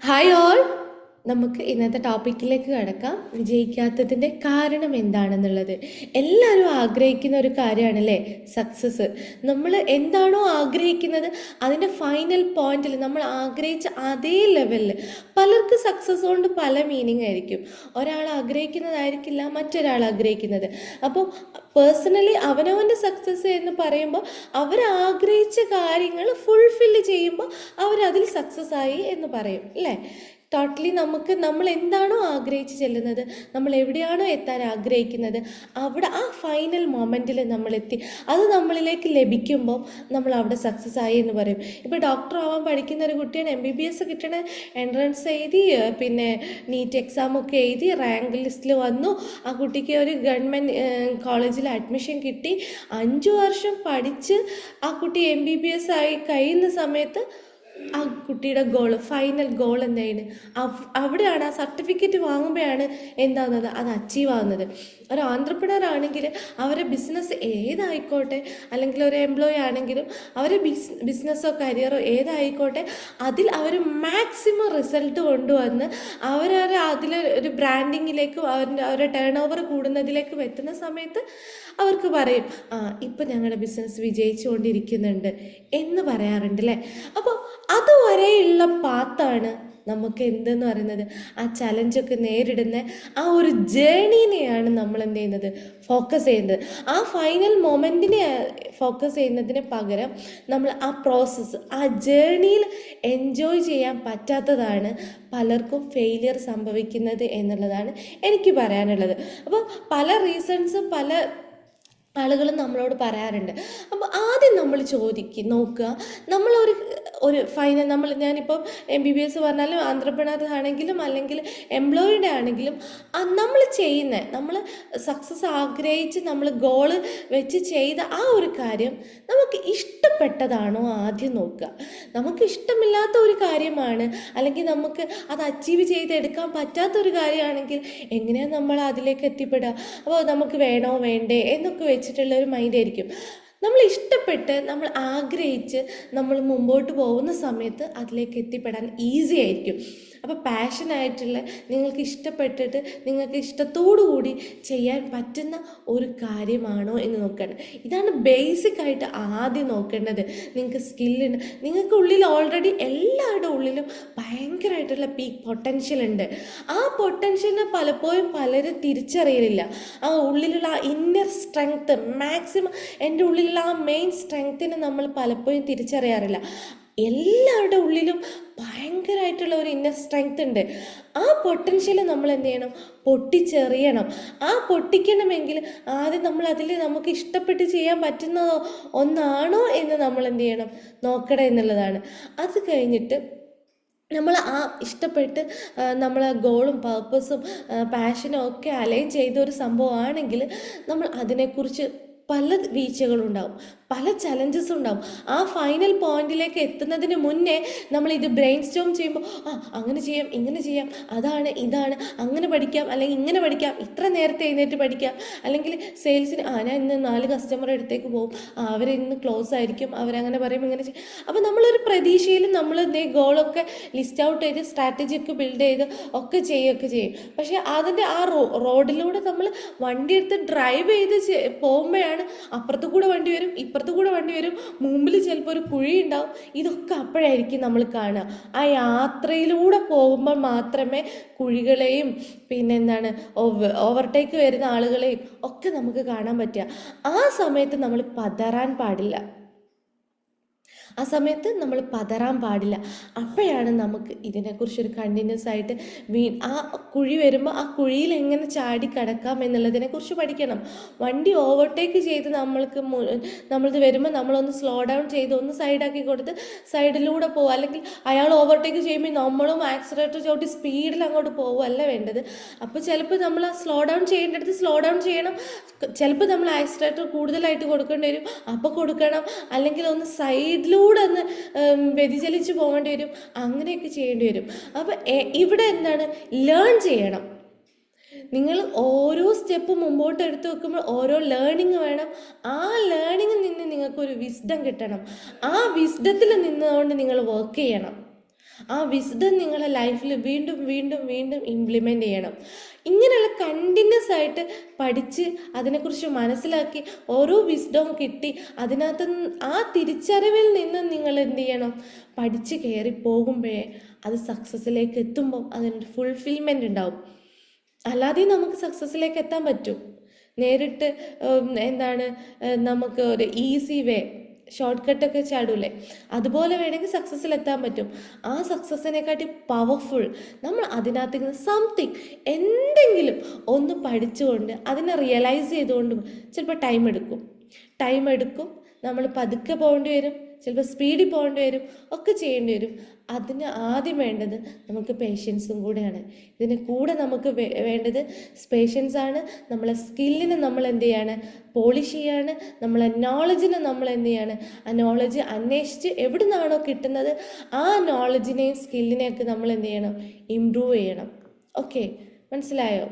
Hi all നമുക്ക് ഇന്നത്തെ ടോപ്പിക്കിലേക്ക് കടക്കാം. വിജയിക്കാത്തതിന്റെ കാരണം എന്താണെന്നുള്ളത്. എല്ലാവരും ആഗ്രഹിക്കുന്ന ഒരു കാര്യമാണല്ലേ? സക്സസ് നമ്മൾ എന്താണോ ആഗ്രഹിക്കുന്നത് അതിന്റെ ഫൈനൽ പോയിന്റിൽ നമ്മൾ ആഗ്രഹിച്ച അതേ ലെവലിൽ പലർക്ക് സക്സസ് കൊണ്ട് പല മീനിങ് ആയിരിക്കും. ഒരാൾ ആഗ്രഹിക്കുന്നതായിരിക്കില്ല മറ്റൊരാൾ ആഗ്രഹിക്കുന്നത്. അപ്പോൾ പേഴ്സണലി അവനവന്റെ സക്സസ് എന്ന് പറയുമ്പോൾ അവർ ആഗ്രഹിച്ച കാര്യങ്ങൾ ഫുൾഫില്ല് ചെയ്യുമ്പോൾ അവരതിൽ സക്സസ് ആയി എന്ന് പറയും അല്ലേ? ടോട്ടലി നമുക്ക് നമ്മൾ എന്താണോ ആഗ്രഹിച്ച് ചെല്ലുന്നത് നമ്മൾ എവിടെയാണോ എത്താൻ ആഗ്രഹിക്കുന്നത് അവിടെ ആ ഫൈനൽ മൊമെന്റിൽ നമ്മളെത്തി അത് നമ്മളിലേക്ക് ലഭിക്കുമ്പോൾ നമ്മൾ അവിടെ സക്സസ് ആയി എന്ന് പറയും. ഇപ്പോൾ ഡോക്ടർ ആവാൻ പഠിക്കുന്ന ഒരു കുട്ടിയാണ് എം ബി ബി എസ് കിട്ടണ എൻട്രൻസ് എഴുതി പിന്നെ നീറ്റ് എക്സാം ഒക്കെ എഴുതി റാങ്ക് ലിസ്റ്റിൽ വന്നു. ആ കുട്ടിക്ക് ഒരു ഗവൺമെന്റ് കോളേജിൽ അഡ്മിഷൻ കിട്ടി. അഞ്ച് വർഷം പഠിച്ച് ആ കുട്ടി എം ബി ബി എസ് ആയി കഴിയുന്ന സമയത്ത് ആ കുട്ടിയുടെ ഗോൾ ഫൈനൽ ഗോൾ എന്താണ്? അവിടെയാണ് ആ സർട്ടിഫിക്കറ്റ് വാങ്ങുമ്പോഴാണ് എന്താകുന്നത് അത് അച്ചീവ് ആകുന്നത് ഒരു ആന്ത്രപ്രണർ ആണെങ്കിൽ അവരുടെ ബിസിനസ് ഏതായിക്കോട്ടെ അല്ലെങ്കിൽ ഒരു എംപ്ലോയി ആണെങ്കിലും അവരെ ബിസ് ബിസിനസ്സോ കരിയറോ ഏതായിക്കോട്ടെ അതിൽ അവർ മാക്സിമം റിസൾട്ട് കൊണ്ടുവന്ന് അവരവരെ അതിൽ ഒരു ബ്രാൻഡിങ്ങിലേക്കും അവരുടെ അവരുടെ ടേൺ ഓവർ കൂടുന്നതിലേക്കും എത്തുന്ന സമയത്ത് അവർക്ക് പറയും ആ ഇപ്പം ഞങ്ങളുടെ ബിസിനസ് വിജയിച്ചുകൊണ്ടിരിക്കുന്നുണ്ട് എന്ന് പറയാറുണ്ട് അല്ലേ അപ്പോൾ അതുവരെയുള്ള പാത്താണ് നമുക്ക് എന്തെന്ന് പറയുന്നത്? ആ ചലഞ്ചൊക്കെ നേരിടുന്ന ആ ഒരു ജേണീനെയാണ് നമ്മൾ എന്ത് ചെയ്യുന്നത് ഫോക്കസ് ചെയ്യുന്നത്. ആ ഫൈനൽ മൊമെന്റിനെ ഫോക്കസ് ചെയ്യുന്നതിന് പകരം നമ്മൾ ആ പ്രോസസ്സ് ആ ജേണിയിൽ എൻജോയ് ചെയ്യാൻ പറ്റാത്തതാണ് പലർക്കും ഫെയിലിയർ സംഭവിക്കുന്നത് എന്നുള്ളതാണ് എനിക്ക് പറയാനുള്ളത്. അപ്പോൾ പല റീസൺസ് പല ആളുകളും നമ്മളോട് പറയാറുണ്ട്. അപ്പോൾ ആദ്യം നമ്മൾ ചോദിക്കുക നോക്കുക. നമ്മളൊരു ഒരു ഫൈനൽ നമ്മൾ ഞാനിപ്പം എം ബി ബി എസ് പറഞ്ഞാലും ആന്ത്രപ്രണർ ആണെങ്കിലും അല്ലെങ്കിൽ എംപ്ലോയിഡ് ആണെങ്കിലും നമ്മൾ ചെയ്യുന്ന നമ്മൾ സക്സസ് ആഗ്രഹിച്ച് നമ്മൾ ഗോൾ വെച്ച് ചെയ്ത ആ ഒരു കാര്യം നമുക്ക് ഇഷ്ടപ്പെട്ടതാണോ ആദ്യം നോക്കുക. നമുക്ക് ഇഷ്ടമില്ലാത്ത ഒരു കാര്യമാണ് അല്ലെങ്കിൽ നമുക്ക് അത് അച്ചീവ് ചെയ്തെടുക്കാൻ പറ്റാത്തൊരു കാര്യമാണെങ്കിൽ എങ്ങനെയാണ് നമ്മൾ അതിലേക്ക് എത്തിപ്പെടുക? അപ്പോൾ നമുക്ക് വേണോ വേണ്ടേ എന്നൊക്കെ വെച്ചിട്ടുള്ള ഒരു മൈൻഡ് ആയിരിക്കും. നമ്മൾ ഇഷ്ടപ്പെട്ട് നമ്മൾ ആഗ്രഹിച്ച് നമ്മൾ മുമ്പോട്ട് പോകുന്ന സമയത്ത് അതിലേക്ക് എത്തിപ്പെടാൻ ഈസി ആയിരിക്കും. അപ്പോൾ പാഷനായിട്ടുള്ള നിങ്ങൾക്ക് ഇഷ്ടപ്പെട്ടിട്ട് നിങ്ങൾക്ക് ഇഷ്ടത്തോടു കൂടി ചെയ്യാൻ പറ്റുന്ന ഒരു കാര്യമാണോ എന്ന് നോക്കണം ഇതാണ് ബേസിക് ആയിട്ട് ആദ്യം നോക്കേണ്ടത്. നിങ്ങൾക്ക് സ്കില്ലുണ്ട് നിങ്ങൾക്ക് ഉള്ളിൽ ഓൾറെഡി എല്ലാവരുടെ ഉള്ളിലും ഭയങ്കരമായിട്ടുള്ള പീക്ക് പൊട്ടൻഷ്യൽ ഉണ്ട്. ആ പൊട്ടൻഷ്യലിനെ പലപ്പോഴും പലരും തിരിച്ചറിയലില്ല. ആ ഉള്ളിലുള്ള ആ ഇന്നർ സ്ട്രെങ്ത് മാക്സിമം എന്റെ ഉള്ളിലുള്ള ആ മെയിൻ സ്ട്രെങ്ത്തിനെ നമ്മൾ പലപ്പോഴും തിരിച്ചറിയാറില്ല. എല്ലാവരുടെ ഉള്ളിലും ഭയങ്കരമായിട്ടുള്ള ഒരു ഇന്നർ സ്ട്രെങ്ത് ഉണ്ട്. ആ പൊട്ടൻഷ്യൽ നമ്മൾ എന്ത് ചെയ്യണം? പൊട്ടിച്ചെറിയണം. ആ പൊട്ടിക്കണമെങ്കിൽ ആദ്യം നമ്മൾ അതിൽ നമുക്ക് ഇഷ്ടപ്പെട്ട് ചെയ്യാൻ പറ്റുന്ന ഒന്നാണോ എന്ന് നമ്മൾ എന്ത് ചെയ്യണം? നോക്കണം എന്നുള്ളതാണ്. അത് കഴിഞ്ഞിട്ട് നമ്മൾ ആ ഇഷ്ടപ്പെട്ട് നമ്മൾ ഗോളും പർപ്പസും പാഷനും ഒക്കെ അലൈൻ ചെയ്ത ഒരു സംഭവമാണെങ്കിൽ നമ്മൾ അതിനെക്കുറിച്ച് പല വീഴ്ചകളുണ്ടാവും. പല ചലഞ്ചസ് ഉണ്ടാവും. ആ ഫൈനൽ പോയിന്റിലേക്ക് എത്തുന്നതിന് മുന്നേ നമ്മൾ ഇത് ബ്രെയിൻ സ്റ്റോം ചെയ്യുമ്പോൾ ആ അങ്ങനെ ചെയ്യാം ഇങ്ങനെ ചെയ്യാം അതാണ് ഇതാണ് അങ്ങനെ പഠിക്കാം അല്ലെങ്കിൽ ഇങ്ങനെ പഠിക്കാം ഇത്ര നേരത്തെ എഴുന്നേറ്റ് പഠിക്കാം. അല്ലെങ്കിൽ സെയിൽസിന് ആ ഞാൻ ഇന്ന് നാല് കസ്റ്റമർ അടുത്തേക്ക് പോകും. അവരിന്ന് ക്ലോസ് ആയിരിക്കും അവരങ്ങനെ പറയും ഇങ്ങനെ ചെയ്യും. അപ്പോൾ നമ്മളൊരു പ്രതീക്ഷയിൽ നമ്മൾ ഗോളൊക്കെ ലിസ്റ്റ് ഔട്ട് ചെയ്ത് സ്ട്രാറ്റജി ഒക്കെ ബിൽഡ് ചെയ്ത് ഒക്കെ ചെയ്യുകയൊക്കെ ചെയ്യും. പക്ഷേ അതിന്റെ ആ റോ റോഡിലൂടെ നമ്മൾ വണ്ടി എടുത്ത് ഡ്രൈവ് ചെയ്ത് പോകുമ്പോഴാണ് അപ്പുറത്തു കൂടെ വണ്ടി വരും ഇപ്പുറത്ത് കൂടെ വണ്ടി വരും. മുമ്പിൽ ചിലപ്പോൾ ഒരു കുഴി ഉണ്ടാവും ഇതൊക്കെ അപ്പോഴായിരിക്കും നമ്മൾ കാണുക. ആ യാത്രയിലൂടെ പോകുമ്പോൾ മാത്രമേ കുഴികളെയും പിന്നെ എന്താണ് ഓവർടേക്ക് വരുന്ന ആളുകളെയും ഒക്കെ നമുക്ക് കാണാൻ പറ്റുക. ആ സമയത്ത് നമ്മൾ പതറാൻ പാടില്ല. ആ സമയത്ത് നമ്മൾ പതറാൻ പാടില്ല. അപ്പോഴാണ് നമുക്ക് ഇതിനെക്കുറിച്ചൊരു കണ്ടിന്യൂസ് ആയിട്ട് വീ ആ കുഴി വരുമ്പോൾ ആ കുഴിയിൽ എങ്ങനെ ചാടി കടക്കാം എന്നുള്ളതിനെക്കുറിച്ച് പഠിക്കണം. വണ്ടി ഓവർടേക്ക് ചെയ്ത് നമ്മൾക്ക് നമ്മളിത് വരുമ്പോൾ നമ്മളൊന്ന് സ്ലോ ഡൗൺ ചെയ്ത് ഒന്ന് സൈഡാക്കി കൊടുത്ത് സൈഡിലൂടെ പോകുക അല്ലെങ്കിൽ അയാൾ ഓവർടേക്ക് ചെയ്യുമ്പോൾ നമ്മളും ആക്സിലേറ്റർ ചവിട്ടി സ്പീഡിൽ അങ്ങോട്ട് പോവുകയല്ല വേണ്ടത്. അപ്പോൾ ചിലപ്പോൾ നമ്മൾ സ്ലോ ഡൗൺ ചെയ്യേണ്ടടുത്ത് സ്ലോ ഡൗൺ ചെയ്യണം. ചിലപ്പോൾ നമ്മൾ ആക്സിലേറ്റർ കൂടുതലായിട്ട് കൊടുക്കേണ്ടി വരും. അപ്പോൾ കൊടുക്കണം. അല്ലെങ്കിൽ ഒന്ന് സൈഡിലൂടെ ഉം, വ്യതിചലിച്ച് പോകേണ്ടി വരും. അങ്ങനെയൊക്കെ ചെയ്യേണ്ടി വരും. അപ്പോൾ ഇവിടെ എന്താണ്? ലേൺ ചെയ്യണം. നിങ്ങൾ ഓരോ സ്റ്റെപ്പ് മുമ്പോട്ട് എടുത്തു വെക്കുമ്പോൾ ഓരോ ലേണിംഗ് വേണം. ആ ലേണിങ്ങിൽ നിന്ന് നിങ്ങൾക്കൊരു വിസ്ഡം കിട്ടണം. ആ വിസ്ഡത്തിൽ നിന്നുകൊണ്ട് നിങ്ങൾ വർക്ക് ചെയ്യണം. ആ വിസ്ഡം നിങ്ങളെ ലൈഫിൽ വീണ്ടും വീണ്ടും വീണ്ടും ഇംപ്ലിമെന്റ് ചെയ്യണം. ഇങ്ങനെയുള്ള കണ്ടിന്യൂസ് ആയിട്ട് പഠിച്ച് അതിനെക്കുറിച്ച് മനസ്സിലാക്കി ഓരോ വിസ്ഡവും കിട്ടി അതിനകത്ത് ആ തിരിച്ചറിവിൽ നിന്ന് നിങ്ങൾ എന്ത് ചെയ്യണം? പഠിച്ച് കയറി പോകുമ്പോഴേ അത് സക്സസ്സിലേക്ക് എത്തുമ്പോൾ അതിനൊരു ഫുൾഫിൽമെന്റ് ഉണ്ടാവും. അല്ലാതെ നമുക്ക് സക്സസ്സിലേക്ക് എത്താൻ പറ്റും. നേരിട്ട് എന്താണ് നമുക്ക് ഒരു ഈസി വേ ഷോർട്ട് കട്ട് ഒക്കെ ചാടൂലേ അതുപോലെ വേണമെങ്കിൽ സക്സസ്സിൽ എത്താൻ പറ്റും. ആ സക്സസ്സിനെക്കാട്ടി പവർഫുൾ നമ്മൾ അതിനകത്ത് സംതിങ് എന്തെങ്കിലും ഒന്ന് പഠിച്ചുകൊണ്ട് അതിനെ റിയലൈസ് ചെയ്തുകൊണ്ട് ചിലപ്പോൾ ടൈം എടുക്കും. ടൈം എടുക്കും നമ്മൾ പതുക്കെ പോകേണ്ടി വരും. ചിലപ്പോൾ സ്പീഡിൽ പോകേണ്ടി വരും ഒക്കെ ചെയ്യേണ്ടി വരും. അതിന് ആദ്യം വേണ്ടത് നമുക്ക് പേഷ്യൻസും കൂടെയാണ്. ഇതിന് കൂടെ നമുക്ക് വേണ്ടത് പേഷ്യൻസ് ആണ്. നമ്മളെ സ്കില്ലിനെ നമ്മൾ എന്ത് ചെയ്യാണ്? പോളിഷ് ചെയ്യാണ്. നമ്മളെ നോളജിനെ നമ്മൾ എന്ത് ചെയ്യാണ്? ആ നോളജ് അന്വേഷിച്ച് എവിടെ നിന്നാണോ കിട്ടുന്നത് ആ നോളജിനെയും സ്കില്ലിനെയൊക്കെ നമ്മൾ എന്ത് ചെയ്യണം? ഇമ്പ്രൂവ് ചെയ്യണം. ഓക്കെ മനസ്സിലായോ?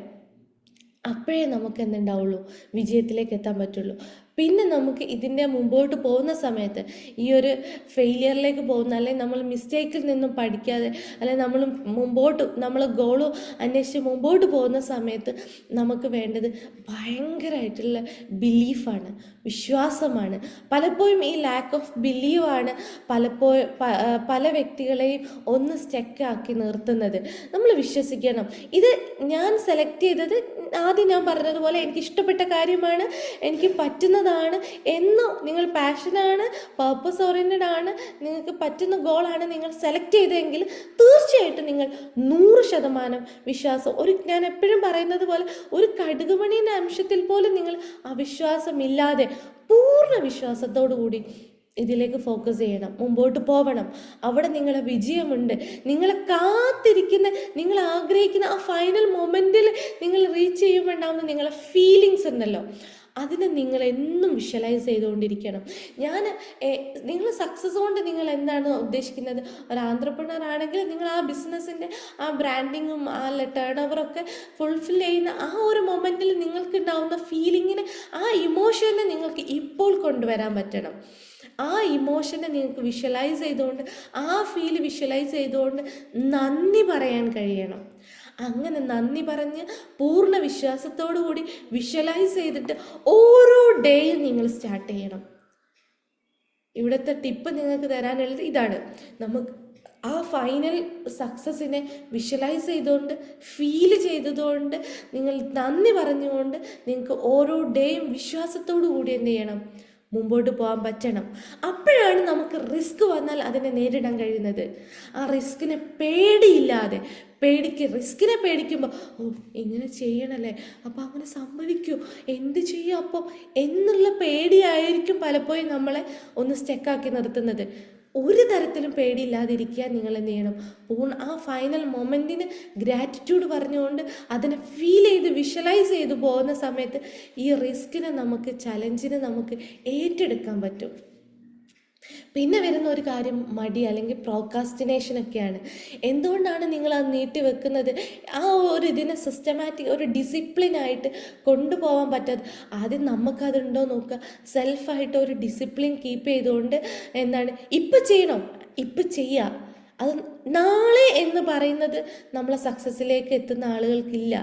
അപ്പോഴേ നമുക്ക് എന്തുണ്ടാവുള്ളൂ? വിജയത്തിലേക്ക് എത്താൻ പറ്റുള്ളൂ. പിന്നെ നമുക്ക് ഇതിന്റെ മുമ്പോട്ട് പോകുന്ന സമയത്ത് ഈ ഒരു ഫെയിലിയറിലേക്ക് പോകുന്ന അല്ലെങ്കിൽ നമ്മൾ മിസ്റ്റേക്കിൽ നിന്നും പഠിക്കാതെ അല്ലെങ്കിൽ നമ്മൾ മുമ്പോട്ട് നമ്മൾ ഗോൾ അന്വേഷിച്ച് മുമ്പോട്ട് പോകുന്ന സമയത്ത് നമുക്ക് വേണ്ടത് ഭയങ്കരമായിട്ടുള്ള ബിലീഫാണ് വിശ്വാസമാണ്. പലപ്പോഴും ഈ ലാക്ക് ഓഫ് ബിലീവാണ് പലപ്പോഴും പല വ്യക്തികളെയും ഒന്ന് സ്റ്റെക്കാക്കി നിർത്തുന്നത്. നമ്മൾ വിശ്വസിക്കണം. ഇത് ഞാൻ സെലക്ട് ചെയ്തത് ആദ്യം ഞാൻ പറഞ്ഞതുപോലെ എനിക്ക് ഇഷ്ടപ്പെട്ട കാര്യമാണ് എനിക്ക് പറ്റുന്നതാണ് എന്ന് നിങ്ങൾ പാഷനാണ് പർപ്പസ് ഓറിയന്റഡ് ആണ് നിങ്ങൾക്ക് പറ്റുന്ന ഗോളാണ് നിങ്ങൾ സെലക്ട് ചെയ്തതെങ്കിൽ തീർച്ചയായിട്ടും നിങ്ങൾ നൂറ് ശതമാനം വിശ്വാസം ഒരു ഞാൻ എപ്പോഴും പറയുന്നത് പോലെ ഒരു കടുകുമണീന്റെ അംശത്തിൽ പോലും നിങ്ങൾ അവിശ്വാസമില്ലാതെ പൂർണ വിശ്വാസത്തോടു കൂടി ഇതിലേക്ക് ഫോക്കസ് ചെയ്യണം മുമ്പോട്ട് പോവണം. അവിടെ നിങ്ങളെ വിജയമുണ്ട്. നിങ്ങളെ കാത്തിരിക്കുന്ന നിങ്ങൾ ആഗ്രഹിക്കുന്ന ആ ഫൈനൽ മൊമെന്റിൽ നിങ്ങൾ റീച്ച് ചെയ്യുമ്പോൾ ഉണ്ടാകുന്ന നിങ്ങളെ ഫീലിങ്സ് ഉണ്ടല്ലോ. അതിനെ നിങ്ങൾ എന്നും വിഷ്വലൈസ് ചെയ്തുകൊണ്ടിരിക്കണം. ഞാൻ നിങ്ങൾ സക്സസ് കൊണ്ട് നിങ്ങൾ എന്താണ് ഉദ്ദേശിക്കുന്നത്? ഒരു ആന്ത്രപ്രണർ ആണെങ്കിൽ നിങ്ങൾ ആ ബിസിനസ്സിന്റെ ആ ബ്രാൻഡിങ്ങും ആ ടേൺ ഓവറൊക്കെ ഫുൾഫിൽ ചെയ്യുന്ന ആ ഒരു മൊമെന്റിൽ നിങ്ങൾക്ക് ഉണ്ടാവുന്ന ഫീലിങ്ങിന് ആ ഇമോഷനെ നിങ്ങൾക്ക് ഇപ്പോൾ കൊണ്ടുവരാൻ പറ്റണം. ആ ഇമോഷനെ നിങ്ങൾക്ക് വിഷ്വലൈസ് ചെയ്തുകൊണ്ട് ആ ഫീൽ വിഷ്വലൈസ് ചെയ്തുകൊണ്ട് നന്ദി പറയാൻ കഴിയണം. അങ്ങനെ നന്ദി പറഞ്ഞ് പൂർണ വിശ്വാസത്തോടു കൂടി വിഷ്വലൈസ് ചെയ്തിട്ട് ഓരോ ഡേയും നിങ്ങൾ സ്റ്റാർട്ട് ചെയ്യണം. ഇവിടുത്തെ ടിപ്പ് നിങ്ങൾക്ക് തരാനുള്ളത് ഇതാണ്. നമുക്ക് ആ ഫൈനൽ സക്സസ്സിനെ വിഷ്വലൈസ് ചെയ്തുകൊണ്ട് ഫീൽ ചെയ്തതുകൊണ്ട് നിങ്ങൾ നന്ദി പറഞ്ഞുകൊണ്ട് നിങ്ങൾക്ക് ഓരോ ഡേയും വിശ്വാസത്തോടു കൂടി എന്ത് ചെയ്യണം? മുമ്പോട്ട് പോകാൻ പറ്റണം. അപ്പോഴാണ് നമുക്ക് റിസ്ക് വന്നാൽ അതിനെ നേരിടാൻ കഴിയുന്നത്. ആ റിസ്കിനെ പേടിയില്ലാതെ പേടിക്ക് റിസ്കിനെ പേടിക്കുമ്പോൾ ഓ ഇങ്ങനെ ചെയ്യണല്ലേ? അപ്പോൾ അങ്ങനെ സംഭവിക്കൂ. എന്ത് ചെയ്യും അപ്പോൾ എന്നുള്ള പേടിയായിരിക്കും പലപ്പോഴും നമ്മളെ ഒന്ന് സ്റ്റെക്കാക്കി നിർത്തുന്നത്. ഒരു തരത്തിലും പേടിയില്ലാതിരിക്കാൻ നിങ്ങൾ എന്ത് ചെയ്യണം? പൂർണ ആ ഫൈനൽ മൊമെന്റിന് ഗ്രാറ്റിറ്റ്യൂഡ് പറഞ്ഞുകൊണ്ട് അതിനെ ഫീൽ ചെയ്ത് വിഷ്വലൈസ് ചെയ്ത് പോകുന്ന സമയത്ത് ഈ റിസ്കിനെ നമുക്ക് ചലഞ്ചിനെ നമുക്ക് ഏറ്റെടുക്കാൻ പറ്റും. പിന്നെ വരുന്ന ഒരു കാര്യം മടി അല്ലെങ്കിൽ പ്രോക്കാസ്റ്റിനേഷൻ ഒക്കെയാണ്. എന്തുകൊണ്ടാണ് നിങ്ങൾ അത് നീട്ടി വെക്കുന്നത്? ആ ഒരു ഇതിനെ സിസ്റ്റമാറ്റിക് ഒരു ഡിസിപ്ലിനായിട്ട് കൊണ്ടുപോകാൻ പറ്റാതെ ആദ്യം നമുക്കതുണ്ടോ നോക്കുക. സെൽഫായിട്ട് ഒരു ഡിസിപ്ലിൻ കീപ്പ് ചെയ്തുകൊണ്ട് എന്താണ്? ഇപ്പം ചെയ്യണം. ഇപ്പം ചെയ്യുക അത് നാളെ എന്ന് പറയുന്നത് നമ്മളെ സക്സസ്സിലേക്ക് എത്തുന്ന ആളുകൾക്കില്ല.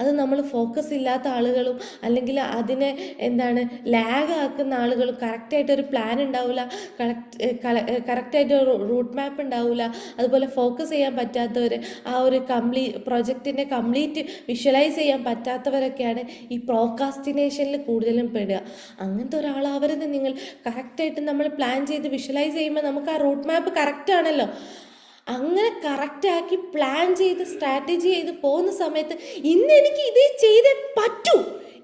അത് നമ്മൾ ഫോക്കസ് ഇല്ലാത്ത ആളുകളും അല്ലെങ്കിൽ അതിനെ എന്താണ് ലാഗ് ആക്കുന്ന ആളുകളും കറക്റ്റായിട്ട് ഒരു പ്ലാൻ ഉണ്ടാവില്ല കറക്റ്റ് കറക്റ്റായിട്ട് റൂട്ട് മാപ്പ് ഉണ്ടാവില്ല അതുപോലെ ഫോക്കസ് ചെയ്യാൻ പറ്റാത്തവർ ആ ഒരു കംപ്ലീ പ്രൊജക്റ്റിനെ കംപ്ലീറ്റ് വിഷ്വലൈസ് ചെയ്യാൻ പറ്റാത്തവരൊക്കെയാണ് ഈ പ്രോക്കാസ്റ്റിനേഷനിൽ കൂടുതലും പെടുക. അങ്ങനത്തെ ഒരാളാവരുത് നിങ്ങൾ. കറക്റ്റായിട്ട് നമ്മൾ പ്ലാൻ ചെയ്ത് വിഷ്വലൈസ് ചെയ്യുമ്പോൾ നമുക്ക് ആ റൂട്ട് മാപ്പ് കറക്റ്റ് ആണല്ലോ. അങ്ങനെ കറക്റ്റാക്കി പ്ലാൻ ചെയ്ത് സ്ട്രാറ്റജി ചെയ്ത് പോകുന്ന സമയത്ത് ഇന്ന് എനിക്ക് ഇത് ചെയ്തേ പറ്റൂ.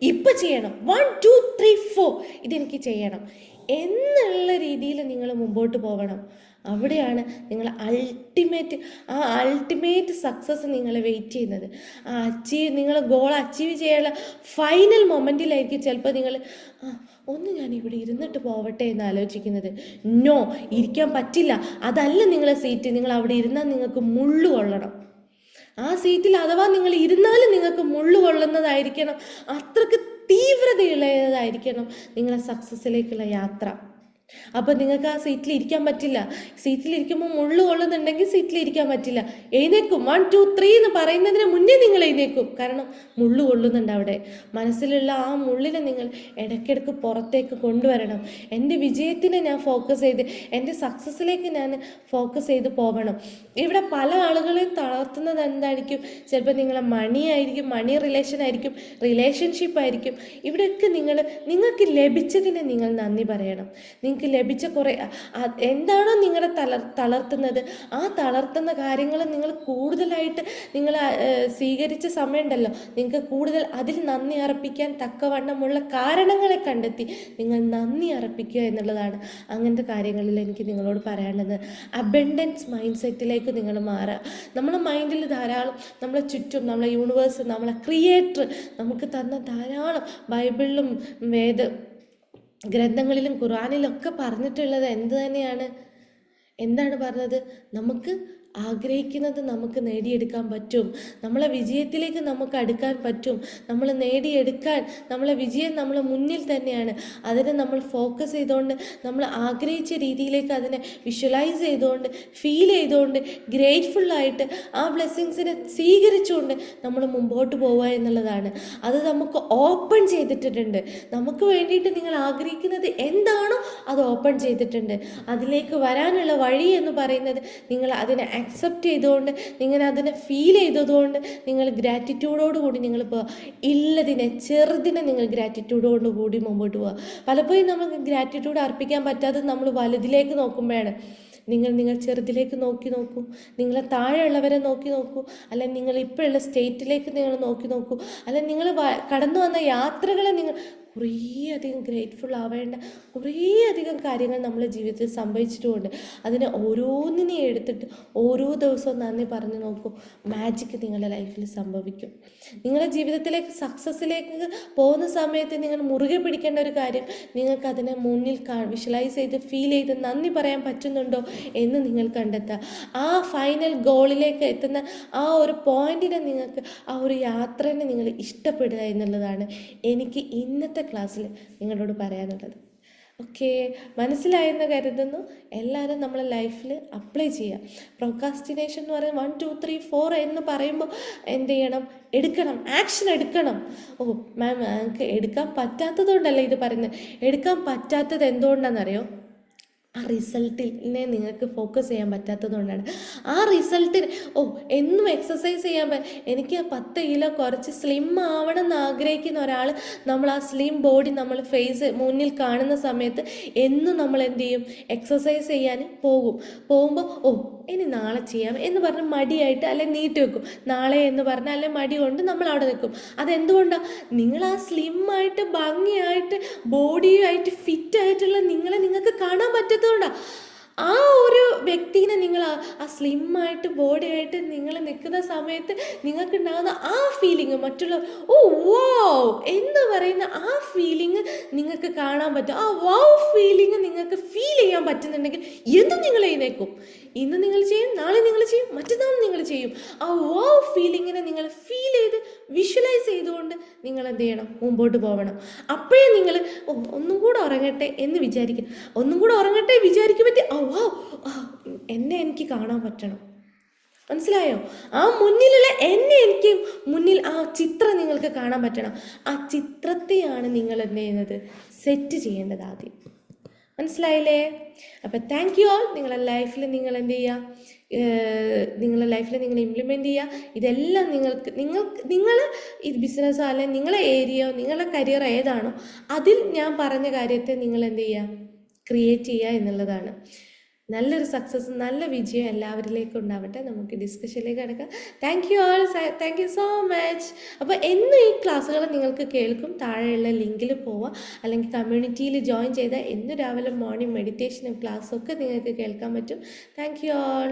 ഇപ്പം ചെയ്യണം. വൺ ടു ത്രീ ഫോർ ഇതെനിക്ക് ചെയ്യണം. എന്നുള്ള രീതിയിൽ നിങ്ങൾ മുമ്പോട്ട് പോകണം അവിടെയാണ് നിങ്ങൾ അൾട്ടിമേറ്റ് ആ അൾട്ടിമേറ്റ് സക്സസ് നിങ്ങളെ വെയിറ്റ് ചെയ്യുന്നത്. ആ അച്ചീവ് നിങ്ങൾ ഗോൾ അച്ചീവ് ചെയ്യാനുള്ള ഫൈനൽ മൊമെന്റിലായിരിക്കും ചിലപ്പോൾ നിങ്ങൾ ഒന്ന് ഞാൻ ഇവിടെ ഇരുന്നിട്ട് പോവട്ടെ എന്ന് ആലോചിക്കുന്നത്. നോ ഇരിക്കാൻ പറ്റില്ല. അതല്ല നിങ്ങളെ സീറ്റ് നിങ്ങൾ അവിടെ ഇരുന്നാൽ നിങ്ങൾക്ക് മുള്ളു കൊള്ളണം. ആ സീറ്റിൽ അഥവാ നിങ്ങൾ ഇരുന്നാലും നിങ്ങൾക്ക് മുള്ളു കൊള്ളുന്നതായിരിക്കണം. അത്രയ്ക്ക് തീവ്രതയുള്ളതായിരിക്കണം നിങ്ങളെ സക്സസ്സിലേക്കുള്ള യാത്ര. അപ്പോൾ നിങ്ങൾക്ക് ആ സീറ്റിൽ ഇരിക്കാൻ പറ്റില്ല. സീറ്റിൽ ഇരിക്കുമ്പോൾ മുള്ളു കൊള്ളുന്നുണ്ടെങ്കിൽ സീറ്റിൽ ഇരിക്കാൻ പറ്റില്ല. എഴുന്നേക്കും വൺ ടു ത്രീ എന്ന് പറയുന്നതിന് മുന്നേ നിങ്ങൾ എഴുന്നേക്കും കാരണം മുള്ളു കൊള്ളുന്നുണ്ട് അവിടെ. മനസ്സിലുള്ള ആ മുള്ളിനെ നിങ്ങൾ ഇടയ്ക്കിടയ്ക്ക് പുറത്തേക്ക് കൊണ്ടുവരണം. എന്റെ വിജയത്തിനെ ഞാൻ ഫോക്കസ് ചെയ്ത് എന്റെ സക്സസ്സിലേക്ക് ഞാൻ ഫോക്കസ് ചെയ്ത് പോകണം ഇവിടെ പല ആളുകളെയും തളർത്തുന്നത് എന്തായിരിക്കും? ചിലപ്പോൾ നിങ്ങളെ മണിയായിരിക്കും മണി റിലേഷൻ ആയിരിക്കും റിലേഷൻഷിപ്പ് ആയിരിക്കും. ഇവിടെയൊക്കെ നിങ്ങൾ നിങ്ങൾക്ക് ലഭിച്ചതിനെ നിങ്ങൾ നന്ദി പറയണം. നിങ്ങൾക്ക് ലഭിച്ച കുറേ എന്താണോ നിങ്ങളെ തളർ തളർത്തുന്നത്. ആ തളർത്തുന്ന കാര്യങ്ങൾ നിങ്ങൾ കൂടുതലായിട്ട് നിങ്ങൾ സ്വീകരിച്ച സമയമുണ്ടല്ലോ. നിങ്ങൾക്ക് കൂടുതൽ അതിൽ നന്ദി അർപ്പിക്കാൻ തക്കവണ്ണമുള്ള കാരണങ്ങളെ കണ്ടെത്തി നിങ്ങൾ നന്ദി അർപ്പിക്കുക എന്നുള്ളതാണ് അങ്ങനത്തെ കാര്യങ്ങളിൽ എനിക്ക് നിങ്ങളോട് പറയാനുള്ളത്. അബൻഡൻസ് മൈൻഡ് സെറ്റിലേക്ക് നിങ്ങൾ മാറുക നമ്മുടെ മൈൻഡിൽ ധാരാളം നമ്മളെ ചുറ്റും നമ്മളെ യൂണിവേഴ്സ് നമ്മളെ ക്രിയേറ്റർ നമുക്ക് തന്ന ധാരാളം ബൈബിളിലും വേദ ഗ്രന്ഥങ്ങളിലും ഖുറാനിലും ഒക്കെ പറഞ്ഞിട്ടുള്ളത് എന്ത് തന്നെയാണ്? എന്താണ് പറഞ്ഞത്? നമുക്ക് ആഗ്രഹിക്കുന്നത് നമുക്ക് നേടിയെടുക്കാൻ പറ്റും. നമ്മളെ വിജയത്തിലേക്ക് നമുക്ക് അടുക്കാൻ പറ്റും. നമ്മൾ നേടിയെടുക്കാൻ നമ്മളെ വിജയം നമ്മളെ മുന്നിൽ തന്നെയാണ്. അതിനെ നമ്മൾ ഫോക്കസ് ചെയ്തുകൊണ്ട് നമ്മൾ ആഗ്രഹിച്ച രീതിയിലേക്ക് അതിനെ വിഷ്വലൈസ് ചെയ്തുകൊണ്ട് ഫീൽ ചെയ്തുകൊണ്ട് ഗ്രേറ്റ്ഫുള്ളായിട്ട് ആ ബ്ലെസ്സിങ്സിനെ സ്വീകരിച്ചുകൊണ്ട് നമ്മൾ മുമ്പോട്ട് പോവുക എന്നുള്ളതാണ്. അത് നമുക്ക് ഓപ്പൺ ചെയ്തിട്ടുണ്ട്. നമുക്ക് വേണ്ടിയിട്ട് നിങ്ങൾ ആഗ്രഹിക്കുന്നത് എന്താണോ അത് ഓപ്പൺ ചെയ്തിട്ടുണ്ട്. അതിലേക്ക് വരാനുള്ള വഴി എന്ന് പറയുന്നത് നിങ്ങൾ അതിനെ അക്സെപ്റ്റ് ചെയ്തുകൊണ്ട് നിങ്ങൾ അതിനെ ഫീൽ ചെയ്തതുകൊണ്ട് നിങ്ങൾ ഗ്രാറ്റിറ്റ്യൂഡോട് കൂടി നിങ്ങൾ ഇല്ലതിനെ ചെറുതിനെ നിങ്ങൾ ഗ്രാറ്റിറ്റ്യൂഡോട് കൂടി മുമ്പോട്ട് പോവുക പലപ്പോഴും നമുക്ക് ഗ്രാറ്റിറ്റ്യൂഡ് അർപ്പിക്കാൻ പറ്റാതെ നമ്മൾ വലുതിലേക്ക് നോക്കുമ്പോഴാണ്. നിങ്ങൾ നിങ്ങൾ ചെറുതിലേക്ക് നോക്കി നോക്കൂ. നിങ്ങളെ താഴെയുള്ളവരെ നോക്കി നോക്കൂ. അല്ലെങ്കിൽ നിങ്ങൾ ഇപ്പോഴുള്ള സ്റ്റേറ്റിലേക്ക് നിങ്ങൾ നോക്കി നോക്കൂ. അല്ലെങ്കിൽ നിങ്ങൾ കടന്നു വന്ന യാത്രകളെ നിങ്ങൾ കുറേ അധികം ഗ്രേറ്റ്ഫുൾ ആവേണ്ട കുറേ അധികം കാര്യങ്ങൾ നമ്മൾ ജീവിതത്തിൽ സംഭവിച്ചിട്ടുമുണ്ട്. അതിനെ ഓരോന്നിനെയും എടുത്തിട്ട് ഓരോ ദിവസവും നന്ദി പറഞ്ഞു നോക്കൂ. മാജിക് നിങ്ങളുടെ ലൈഫിൽ സംഭവിക്കും. നിങ്ങളുടെ ജീവിതത്തിലേക്ക് സക്സസ്സിലേക്ക് പോകുന്ന സമയത്ത് നിങ്ങൾ മുറുകെ പിടിക്കേണ്ട ഒരു കാര്യം നിങ്ങൾക്ക് അതിനെ മുന്നിൽ വിഷ്വലൈസ് ചെയ്ത് ഫീൽ ചെയ്ത് നന്ദി പറയാൻ പറ്റുന്നുണ്ടോ എന്ന് നിങ്ങൾ കണ്ടെത്തുക. ആ ഫൈനൽ ഗോളിലേക്ക് എത്തുന്ന ആ ഒരു പോയിന്റിനെ നിങ്ങൾക്ക് ആ ഒരു യാത്രനെ നിങ്ങൾ ഇഷ്ടപ്പെടുക എന്നുള്ളതാണ് എനിക്ക് ഇന്നത്തെ ക്ലാസ്സിൽ നിങ്ങളോട് പറയാനുള്ളത്. ഓക്കെ മനസ്സിലായെന്ന് കരുതുന്നു. എല്ലാവരും നമ്മളെ ലൈഫിൽ അപ്ലൈ ചെയ്യുക. പ്രോക്കാസ്റ്റിനേഷൻ എന്ന് പറയുന്നത് വൺ ടു ത്രീ ഫോർ എന്ന് പറയുമ്പോൾ എന്ത് ചെയ്യണം? എടുക്കണം. ആക്ഷൻ എടുക്കണം. ഓ മാം എനിക്ക് എടുക്കാൻ പറ്റാത്തതുകൊണ്ടല്ല ഇത് പറയുന്നത്? എടുക്കാൻ പറ്റാത്തത് എന്തുകൊണ്ടാണെന്നറിയോ? ആ റിസൾട്ടിനെ നിങ്ങൾക്ക് ഫോക്കസ് ചെയ്യാൻ പറ്റാത്തതുകൊണ്ടാണ് ആ റിസൾട്ടിന് ഓ എന്നും എക്സസൈസ് ചെയ്യാൻ പറ്റും എനിക്ക് പത്ത് കിലോ കുറച്ച് സ്ലിം ആവണം എന്ന് ആഗ്രഹിക്കുന്ന ഒരാൾ നമ്മൾ ആ സ്ലിം ബോഡി നമ്മൾ ഫേസ് മുന്നിൽ കാണുന്ന സമയത്ത് എന്നും നമ്മൾ എന്ത് ചെയ്യും? എക്സസൈസ് ചെയ്യാൻ പോകും. പോകുമ്പോൾ ഓ ഇനി നാളെ ചെയ്യാം എന്ന് പറഞ്ഞ് മടിയായിട്ട് അല്ലെ നീട്ടി വെക്കും. നാളെ എന്ന് പറഞ്ഞാൽ അല്ലെ മടി കൊണ്ട് നമ്മൾ അവിടെ നിൽക്കും. അതെന്തുകൊണ്ടാണ് നിങ്ങൾ ആ സ്ലിം ആയിട്ട് ഭംഗിയായിട്ട് ബോഡിയായിട്ട് ഫിറ്റ് ആയിട്ടുള്ള നിങ്ങളെ നിങ്ങൾക്ക് കാണാൻ പറ്റാത്തതുകൊണ്ടാണ് ആ ഒരു വ്യക്തിനെ നിങ്ങൾ ആ- സ്ലിമ്മായിട്ട് സ്ലിം ആയിട്ട് ബോഡി ആയിട്ട് നിങ്ങൾ നിൽക്കുന്ന സമയത്ത് നിങ്ങൾക്ക് ഉണ്ടാകുന്ന ആ ഫീലിംഗ് മറ്റുള്ള ഓ വോ എന്ന് പറയുന്ന ആ ഫീലിംഗ് നിങ്ങൾക്ക് കാണാൻ പറ്റും. ആ വോ ഫീലിംഗ് നിങ്ങൾക്ക് ഫീൽ ചെയ്യാൻ പറ്റുന്നുണ്ടെങ്കിൽ എന്നും നിങ്ങൾ എഴുന്നേക്കും ഇന്ന് നിങ്ങൾ ചെയ്യും നാളെ നിങ്ങൾ ചെയ്യും മറ്റന്നാൾ നിങ്ങൾ ചെയ്യും. ആ വോ ഫീലിങ്ങിനെ നിങ്ങൾ ഫീൽ ചെയ്ത് വിഷ്വലൈസ് ചെയ്തുകൊണ്ട് നിങ്ങൾ എന്ത് ചെയ്യണം? മുമ്പോട്ട് പോകണം അപ്പോഴേ നിങ്ങൾ ഒന്നും കൂടെ ഉറങ്ങട്ടെ എന്ന് വിചാരിക്കും. ഒന്നും കൂടെ ഉറങ്ങട്ടെ വിചാരിക്കുമ്പോഴത്തേ ഓ വൗ. എന്നെ എനിക്ക് കാണാൻ പറ്റണം. മനസ്സിലായോ? ആ മുന്നിലുള്ള എന്നെ എനിക്ക് മുന്നിൽ ആ ചിത്രം നിങ്ങൾക്ക് കാണാൻ പറ്റണം. ആ ചിത്രത്തെയാണ് നിങ്ങൾ എന്ത് ചെയ്യുന്നത്? സെറ്റ് ചെയ്യേണ്ടത് ആദ്യം. മനസ്സിലായില്ലേ? അപ്പം താങ്ക് യു ഓൾ നിങ്ങളുടെ ലൈഫിൽ നിങ്ങൾ എന്ത് ചെയ്യുക? നിങ്ങളുടെ ലൈഫിൽ നിങ്ങൾ ഇംപ്ലിമെന്റ് ചെയ്യുക. ഇതെല്ലാം നിങ്ങൾക്ക് നിങ്ങൾ നിങ്ങൾ ഇത് ബിസിനസ് അല്ലെങ്കിൽ നിങ്ങളുടെ ഏരിയയോ നിങ്ങളുടെ കരിയർ ഏതാണോ അതിൽ ഞാൻ പറഞ്ഞ കാര്യത്തെ നിങ്ങൾ എന്ത് ചെയ്യുക? ക്രിയേറ്റ് ചെയ്യുക എന്നുള്ളതാണ്. നല്ലൊരു സക്സസ് നല്ല വിജയം എല്ലാവരിലേക്കും ഉണ്ടാവട്ടെ. നമുക്ക് ഡിസ്കഷനിലേക്ക് കിടക്കാം. Thank you all thank you so much അപ്പോൾ എന്നും ഈ ക്ലാസ്സുകൾ നിങ്ങൾക്ക് കേൾക്കും. താഴെയുള്ള ലിങ്കിൽ പോവുക അല്ലെങ്കിൽ കമ്മ്യൂണിറ്റിയിൽ ജോയിൻ ചെയ്താൽ എന്നും രാവിലെ മോർണിംഗ് മെഡിറ്റേഷനും ക്ലാസ്സൊക്കെ നിങ്ങൾക്ക് കേൾക്കാൻ പറ്റും. Thank you all